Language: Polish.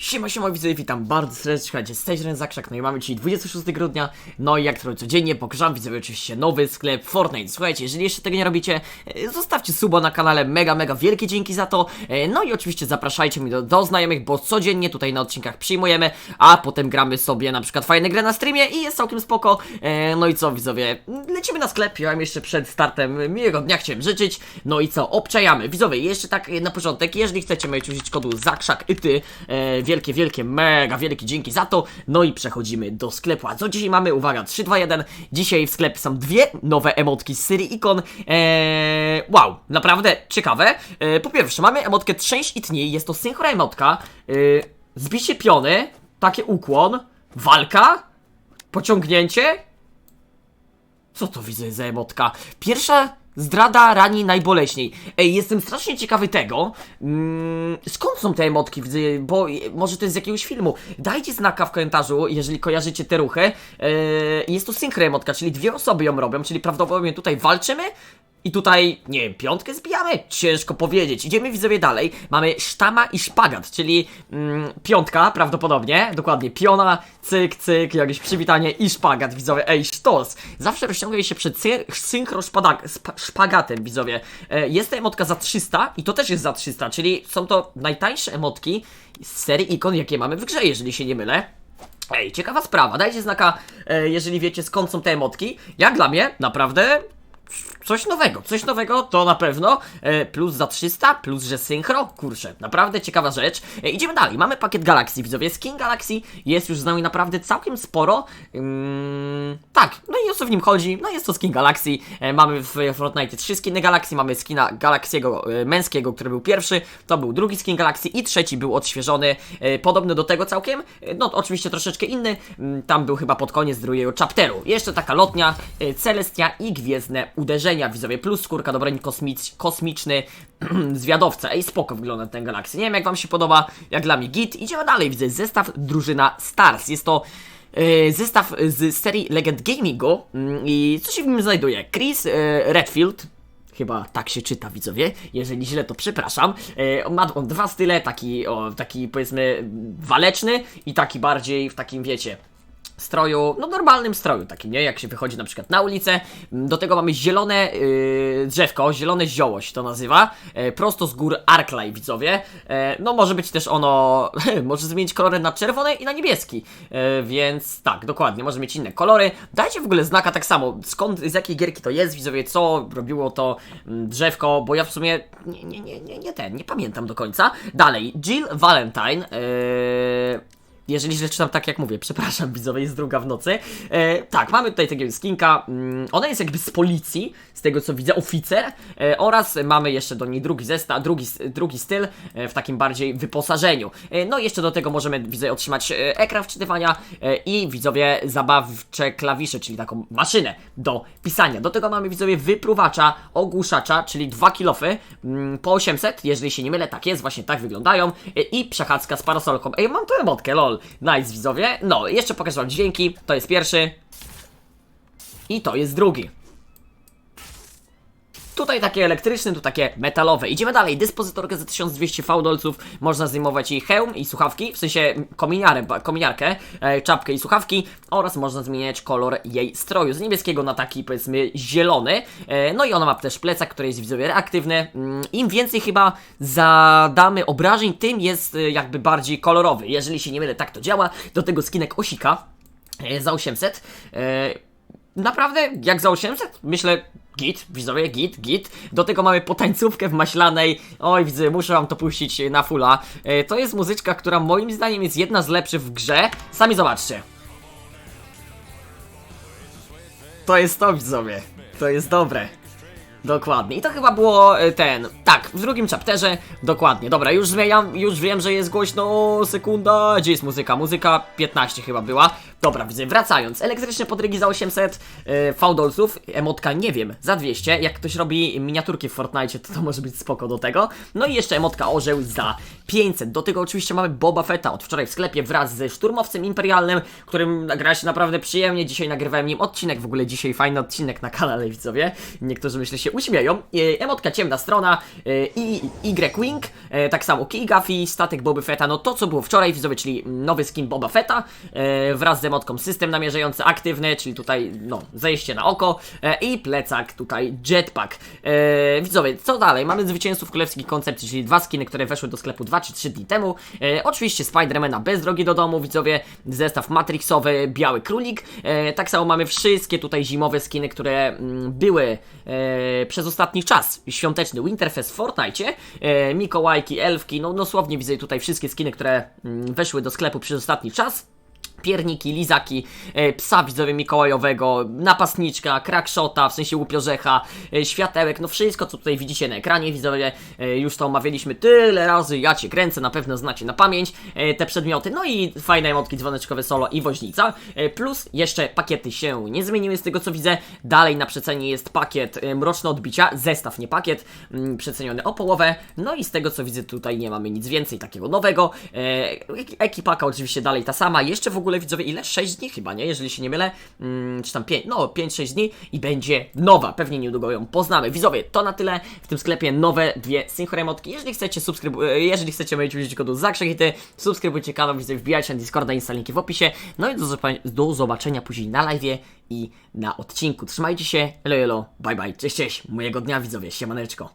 Siema, siema widzowie, witam bardzo serdecznie, z tej strony Zakrzak, no i mamy dzisiaj 26 grudnia, no i jak to codziennie pogrzam, widzowie oczywiście nowy sklep Fortnite, słuchajcie, jeżeli jeszcze tego nie robicie, e, zostawcie suba na kanale, mega, mega wielkie dzięki za to, e, no i oczywiście zapraszajcie mnie do, do znajomych, bo codziennie tutaj na odcinkach przyjmujemy, a potem gramy sobie na przykład fajne gry na streamie i jest całkiem spoko, e, no i co widzowie, lecimy na sklep, ja jeszcze przed startem miłego dnia chciałem życzyć, no i co, obczajamy, widzowie, jeszcze tak na początek, jeżeli chcecie, możecie użyć kodu Zakrzak i ty, wielkie, wielkie, mega wielkie dzięki za to. No i przechodzimy do sklepu. A co dzisiaj mamy? Uwaga, 3, 2, 1. Dzisiaj w sklepie są dwie nowe emotki z serii ikon. Eee, wow, naprawdę ciekawe. Eee, po pierwsze, mamy emotkę Trzęś i tnij. Jest to synchro emotka. Eee, zbicie piony, takie ukłon, walka, pociągnięcie. Co to widzę za emotka? Pierwsza zdrada rani najboleśniej. Ej, jestem strasznie ciekawy tego, mm, skąd są te emotki, bo może to jest z jakiegoś filmu. Dajcie znaka w komentarzu, jeżeli kojarzycie te ruchy. Eee, jest to synchro emotka, czyli dwie osoby ją robią, czyli prawdopodobnie tutaj walczymy, i tutaj, nie wiem, piątkę zbijamy? Ciężko powiedzieć. Idziemy widzowie dalej. Mamy sztama i szpagat, czyli mm, piątka prawdopodobnie, dokładnie piona, cyk, cyk, jakieś przywitanie i szpagat, widzowie. Ej, sztos! Zawsze rozciągaj się przed sy- synchro szpagatem, widzowie. E, jest ta emotka za 300 i to też jest za 300, czyli są to najtańsze emotki z serii ikon, jakie mamy w grze, jeżeli się nie mylę. Ej, ciekawa sprawa, dajcie znaka, e, jeżeli wiecie skąd są te emotki. Jak dla mnie, naprawdę coś nowego, coś nowego to na pewno. E, plus za 300, plus że synchro, kurczę, naprawdę ciekawa rzecz. E, idziemy dalej, mamy pakiet Galaxy, widzowie. Skin Galaxy jest już z nami naprawdę całkiem sporo. Ym, tak, no i o co w nim chodzi? No jest to skin Galaxy. E, mamy w Fortnite trzy skiny Galaxy, mamy skina Galaxiego e, męskiego, który był pierwszy, to był drugi skin Galaxy i trzeci był odświeżony, e, podobny do tego całkiem. E, no oczywiście troszeczkę inny, mm, tam był chyba pod koniec drugiego chapteru. Jeszcze taka lotnia, e, Celestia i Gwiezdne Widzowie, plus skórka do broni kosmic kosmiczny zwiadowca. Ej, spoko wygląda ten Galaxy. Nie wiem jak wam się podoba, jak dla mnie git. Idziemy dalej, widzę zestaw drużyna Stars. Jest to e, zestaw z serii Legend Gamingu mm, i co się w nim znajduje? Chris e, Redfield, Chyba tak się czyta, widzowie. Jeżeli źle, to przepraszam. E, ma on dwa style, taki, o, taki powiedzmy waleczny i taki bardziej w takim, wiecie, stroju, no normalnym stroju takim, nie? Jak się wychodzi na przykład na ulicę. Mm, Do tego mamy zielone yy, drzewko, zielone zioło się to nazywa. E, prosto z gór Arklay, widzowie. E, no może być też ono, może zmienić kolory na czerwony i na niebieski. E, więc tak, dokładnie, może mieć inne kolory. Dajcie w ogóle znaka tak samo, skąd, z jakiej gierki to jest, widzowie, co robiło to mm, drzewko, bo ja w sumie nie, nie, nie, nie, nie ten, nie pamiętam do końca. Dalej, Jill Valentine. Yy, jeżeli źle czytam tak jak mówię, przepraszam widzowie, jest druga w nocy. E, tak, mamy tutaj takiego skinka, mm, ona jest jakby z policji, z tego co widzę, oficer e, oraz mamy jeszcze do niej drugi zestaw, drugi, drugi styl e, w takim bardziej wyposażeniu. E, no i jeszcze do tego możemy, widzę, otrzymać e, ekran wczytywania e, i widzowie zabawcze klawisze, czyli taką maszynę do pisania. Do tego mamy widzowie wypruwacza, ogłuszacza, czyli dwa kilofy mm, po 800, jeżeli się nie mylę, tak jest, właśnie tak wyglądają e, i przechadzka z parasolką. Ej, mam tu emotkę, lol. Nice, widzowie. No, jeszcze pokażę wam dźwięki. To jest pierwszy. I to jest drugi. Tutaj takie elektryczne, tu takie metalowe. Idziemy dalej. Dyspozytorkę za 1200 fałdolców. Można zdejmować jej hełm i słuchawki, w sensie kominiarę, kominiarkę, e, czapkę i słuchawki oraz można zmieniać kolor jej stroju z niebieskiego na taki powiedzmy zielony. E, no i ona ma też plecak, który jest widzowie reaktywny. Mm, Im więcej chyba zadamy obrażeń, tym jest e, jakby bardziej kolorowy. Jeżeli się nie mylę, tak to działa. Do tego skinek Osika e, za 800. E, Naprawdę, jak za 800? Myślę, git, widzowie, git, git. Do tego mamy potańcówkę w maślanej. Oj, widzę, muszę wam to puścić na fulla. E, to jest muzyczka, która moim zdaniem jest jedna z lepszych w grze. Sami zobaczcie. To jest to, widzowie. To jest dobre. Dokładnie. I to chyba było e, ten. Tak, w drugim chapterze. Dokładnie. Dobra, już zmieniam, już wiem, że jest głośno. Sekunda. Gdzie jest muzyka? Muzyka 15 chyba była. Dobra, widzę. Wracając. Elektryczne podrygi za 800 e, fałdolców. Emotka nie wiem, za 200. Jak ktoś robi miniaturki w Fortnite, to to może być spoko do tego. No i jeszcze emotka orzeł za 500. Do tego oczywiście mamy Boba Fetta od wczoraj w sklepie wraz ze szturmowcem imperialnym, którym gra się naprawdę przyjemnie. Dzisiaj nagrywałem nim odcinek. W ogóle dzisiaj fajny odcinek na kanale, widzowie. Niektórzy myślę się się uśmieją. E, emotka ciemna strona e, i Y Wing, e, tak samo Key Gaffy, statek Boba Fetta, no to co było wczoraj, widzowie, czyli nowy skin Boba Fetta wraz z emotką system namierzający aktywny, czyli tutaj, no, zejście na oko i plecak tutaj jetpack. Widzowie, co dalej? Mamy zwycięzców królewskich koncepcji, czyli dwa skiny, które weszły do sklepu 2 czy 3 dni temu. Oczywiście Spidermana bez drogi do domu, widzowie, zestaw Matrixowy, biały królik. Tak samo mamy wszystkie tutaj zimowe skiny, które mm, były przez ostatni czas świąteczny Winterfest w Fortnite. E, Mikołajki, elfki, no dosłownie widzę tutaj wszystkie skiny, które mm, weszły do sklepu przez ostatni czas pierniki, lizaki, e, psa widzowie Mikołajowego, napastniczka, crackshota, w sensie łupiorzecha, e, światełek, no wszystko co tutaj widzicie na ekranie widzowie, e, już to omawialiśmy tyle razy, ja cię kręcę, na pewno znacie na pamięć te przedmioty, no i fajne emotki dzwoneczkowe solo i woźnica, plus jeszcze pakiety się nie zmieniły z tego co widzę, dalej na przecenie jest pakiet Mroczne Odbicia, zestaw, nie pakiet, mm, przeceniony o połowę, no i z tego co widzę tutaj nie mamy nic więcej takiego nowego, ek- ekipaka oczywiście dalej ta sama, jeszcze w ogóle widzowie ile? 6 dni chyba, nie? Jeżeli się nie mylę, mm, czy tam 5, no 5-6 dni i będzie nowa, pewnie niedługo ją poznamy. Widzowie, to na tyle, w tym sklepie nowe dwie synchronemotki, jeżeli chcecie subskrybu- e, jeżeli chcecie mieć użyć kodu zakrzykity, subskrybujcie kanał, widzowie, wbijajcie na Discorda, Insta, linki w opisie, no i do, do zobaczenia później na live i na odcinku. Trzymajcie się, elo elo, bye bye, cześć cześć, mojego dnia widzowie, siemaneczko.